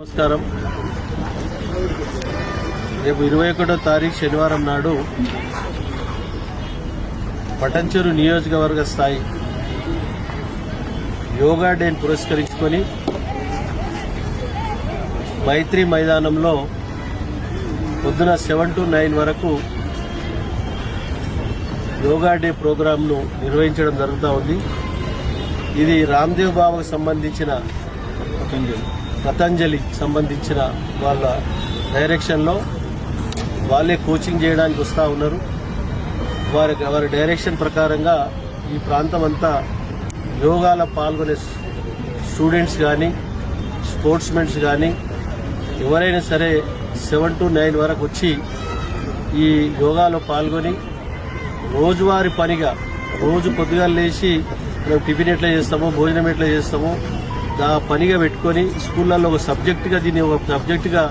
నమస్కారం. రేపు ఇరవై ఒకటో తారీఖు శనివారం నాడు పటంచెరు నియోజకవర్గ స్థాయి యోగా డేని పురస్కరించుకొని మైత్రి మైదానంలో పొద్దున సెవెన్ టు నైన్ వరకు యోగా డే ప్రోగ్రాంను నిర్వహించడం జరుగుతూ ఉంది. ఇది రామ్దేవ్ బాబాకు సంబంధించిన పతంజలి సంబంధించిన వాళ్ళ డైరెక్షన్లో వాళ్ళే కోచింగ్ చేయడానికి వస్తూ ఉన్నారు. వారి వారి డైరెక్షన్ ప్రకారంగా ఈ ప్రాంతం అంతా యోగాలో పాల్గొనే స్టూడెంట్స్ కానీ స్పోర్ట్స్మెన్స్ కానీ ఎవరైనా సరే సెవెన్ టు నైన్ వరకు వచ్చి ఈ యోగాలో పాల్గొని రోజువారి పనిగా రోజు పొద్దుగా లేచి మేము టిఫిన్ ఎట్లా చేస్తామో భోజనం ఎట్లా చేస్తామో పనిగా పెట్టుకొని స్కూళ్ళల్లో ఒక సబ్జెక్టుగా దీన్ని ఒక సబ్జెక్టుగా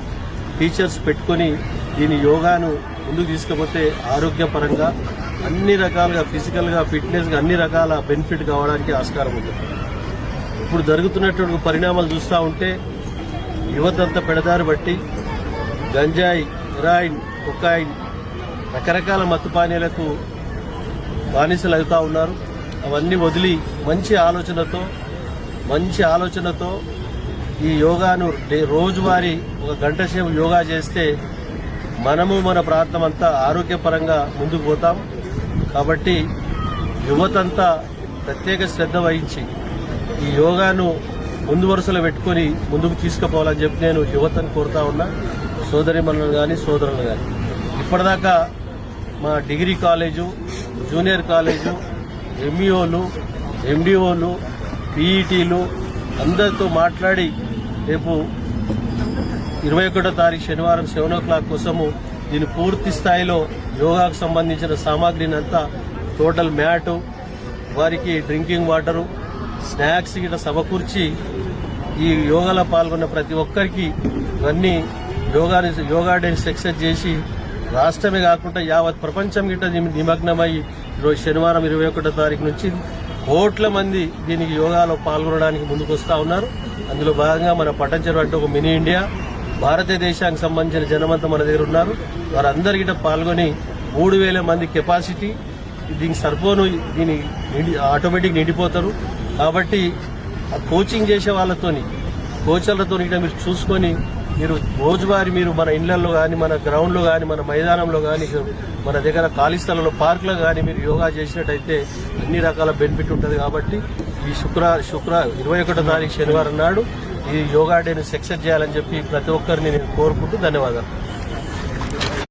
టీచర్స్ పెట్టుకొని దీని యోగాను ముందుకు తీసుకుపోతే ఆరోగ్యపరంగా అన్ని రకాలుగా ఫిజికల్గా ఫిట్నెస్గా అన్ని రకాల బెనిఫిట్ కావడానికి ఆస్కారం ఉంది. ఇప్పుడు జరుగుతున్నటువంటి పరిణామాలు చూస్తూ ఉంటే యువతంతా పెడదారి బట్టి గంజాయి హెరాయిన్ కొకాయిన్ రకరకాల మత్తు పానీయాలకు బానిసలు అవుతూ ఉన్నారు. అవన్నీ వదిలి మంచి ఆలోచనతో మంచి ఆలోచనతో ఈ యోగాను రోజువారీ ఒక గంట సేపు యోగా చేస్తే మనము మన ప్రాంతం అంతా ఆరోగ్యపరంగా ముందుకు పోతాం. కాబట్టి యువతంతా ప్రత్యేక శ్రద్ధ వహించి ఈ యోగాను ముందు వరుసలో పెట్టుకొని ముందుకు తీసుకుపోవాలని చెప్పి నేను యువతను కోరుతా ఉన్నా. సోదరి మనల్ని కానీ సోదరులు కానీ ఇప్పటిదాకా మా డిగ్రీ కాలేజు జూనియర్ కాలేజు ఎంఈఓలు ఎండిఓలు పీఈటీలు అందరితో మాట్లాడి రేపు ఇరవై ఒకటో తారీఖు శనివారం సెవెన్ ఓ క్లాక్ కోసము దీని పూర్తి స్థాయిలో యోగాకు సంబంధించిన సామాగ్రిని అంతా టోటల్ మ్యాటు వారికి డ్రింకింగ్ వాటరు స్నాక్స్ గిట సమకూర్చి ఈ యోగాలో పాల్గొన్న ప్రతి ఒక్కరికి ఇవన్నీ యోగాని యోగా డేని సక్సెస్ చేసి రాష్ట్రమే కాకుండా యావత్ ప్రపంచం గిట్ట నిమగ్నమై ఈరోజు శనివారం ఇరవై ఒకటో తారీఖు నుంచి కోట్ల మంది దీనికి యోగాలో పాల్గొనడానికి ముందుకొస్తా ఉన్నారు. అందులో భాగంగా మన పట్టంచెరు అంటే ఒక మినీ ఇండియా. భారతదేశానికి సంబంధించిన జనమంతా మన దగ్గర ఉన్నారు. వారందరికీ పాల్గొని మూడు వేల మంది కెపాసిటీ. దీనికి సరిపోను దీని ఆటోమేటిక్ నిండిపోతారు. కాబట్టి ఆ కోచింగ్ చేసే వాళ్ళతోని కోచర్లతో ఇట్లా మీరు చూసుకొని మీరు రోజువారీ మీరు మన ఇళ్ళలో కానీ మన గ్రౌండ్లో కానీ మన మైదానంలో కానీ మన దగ్గర ఖాళీ స్థలంలో పార్కులో కానీ మీరు యోగా చేసినట్టయితే అన్ని రకాల బెనిఫిట్ ఉంటుంది కాబట్టి ఈ శుక్ర శుక్ర ఇరవై ఒకటో తారీఖు శనివారం నాడు ఈ యోగా డేని సక్సెస్ చేయాలని చెప్పి ప్రతి ఒక్కరిని నేను కోరుకుంటూ ధన్యవాదాలు.